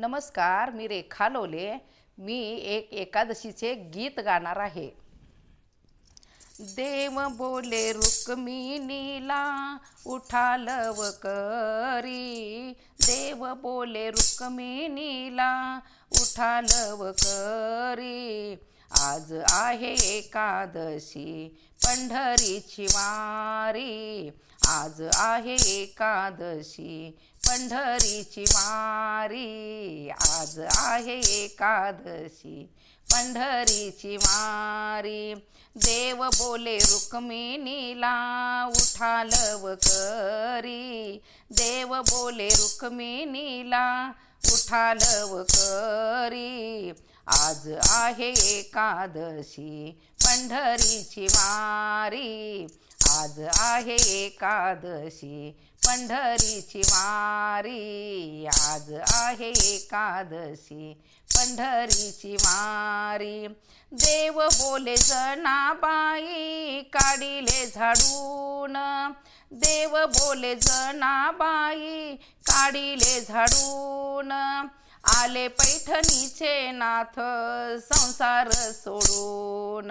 नमस्कार मी रेखा लोले. मी एक एकादशीचे गीत गाणार आहे. देव बोले रुक्मिणीला उठाल करी देव बोले रुक्मिणीला उठाल करी आज आहे एकादशी पंढरीची वारी आज आहे एकादशी पंढरीची वारी आज आहे एकादशी पंढरीची वारी देव बोले रुक्मिणीला उठालव करी. देव बोले रुक्मिणीला उठालव करी. आज आहे एकादशी पंढरीची वारी आज आहे एकादशी पंढरीची वारी आज आहे एकादशी पंढरीची वारी देव बोले जनाबाई काढिले झाडून. देव बोले जनाबाई काढिले झाडून. आले पैठणीचे नाथ संसार सोडून.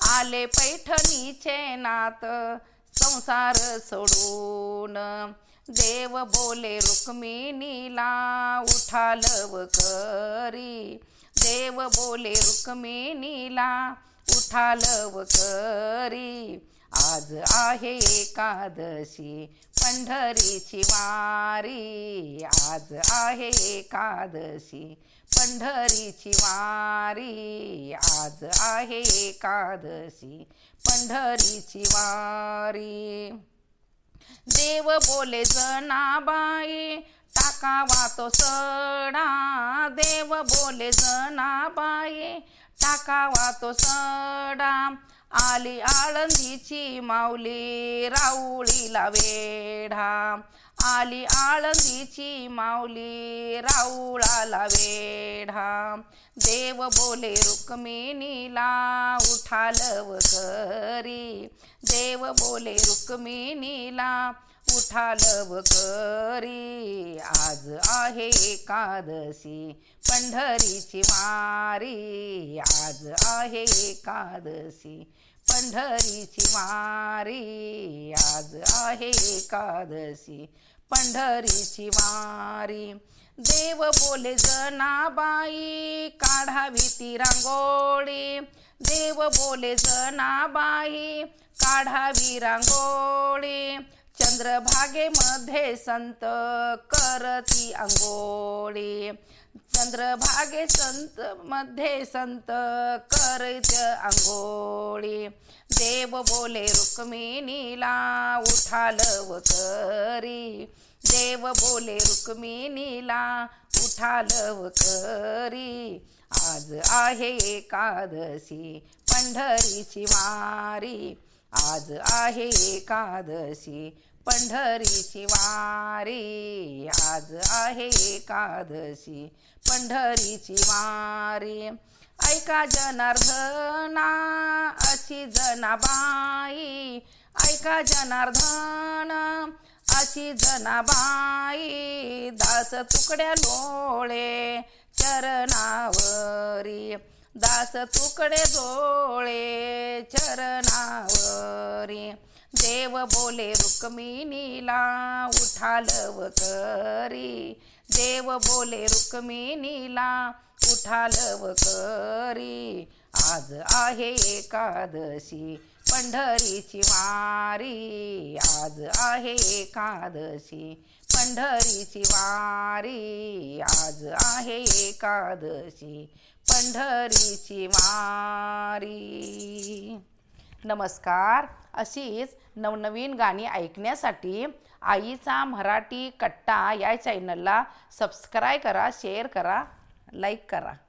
आले पैठणीचे नाथ संसार सोडून. देव बोले रुक्मिणीला उठालव करी. देव बोले रुक्मिणीला उठालव करी. आज आहे एकादशी पंढरीची वारी. आज आहे एकादशी पंढरीची वारी. आज आहे एकादशी पंढरीची वारी. देव बोले जनाबाई टाकावा तो सडा. देव बोले जनाबाई टाकावा तो सडा. आली आळंदीची माऊली राऊळीला वेढा आली आळंदीची माऊली राऊळाला वेढा देव बोले रुक्मिणीला उठालव करी देव बोले रुक्मिणीला उठालव करी आज आहे एकादशी पंढरीची वारी आहे एकादशी पंढरीची वारी. आज आहे एकादशी पंढरीची वारी. देव बोले जनाबाई काढावी ती रांगोळी. देव बोले जनाबाई काढावी रांगोळी. चंद्रभागेमध्ये संत करती आंघोळी. चंद्रभागे संत मध्ये संत करत आंघोळी. देव बोले रुक्मिणीला उठालव करी देव बोले रुक्मिणीला उठालव करी आज आहे एकादशी पंढरीची वारी. आज आहे एकादशी पंढरीची वारी आज आहे एकादशी पंढरीची वारी ऐका जनार्दना अशी जनाबाई. ऐका जनार्दन अशी जनाबाई. दास तुकड्या लोळे चरणावरी. दास तुकडे डोळे चरणावरी. देव बोले रुक्मिणीला उठालव करी. देव बोले रुक्मिणीला उठालव करी. आज आहे एकादशी. पंढरीची वारी आज आहे एकादशी. पंढरीची वारी आज आहे एकादशी. पंढरीची वारी. नमस्कार. अशीच नवनवीन गाणी ऐकण्यासाठी आईचा मराठी कट्टा या चॅनलला सबस्क्राईब करा शेअर करा लाईक करा.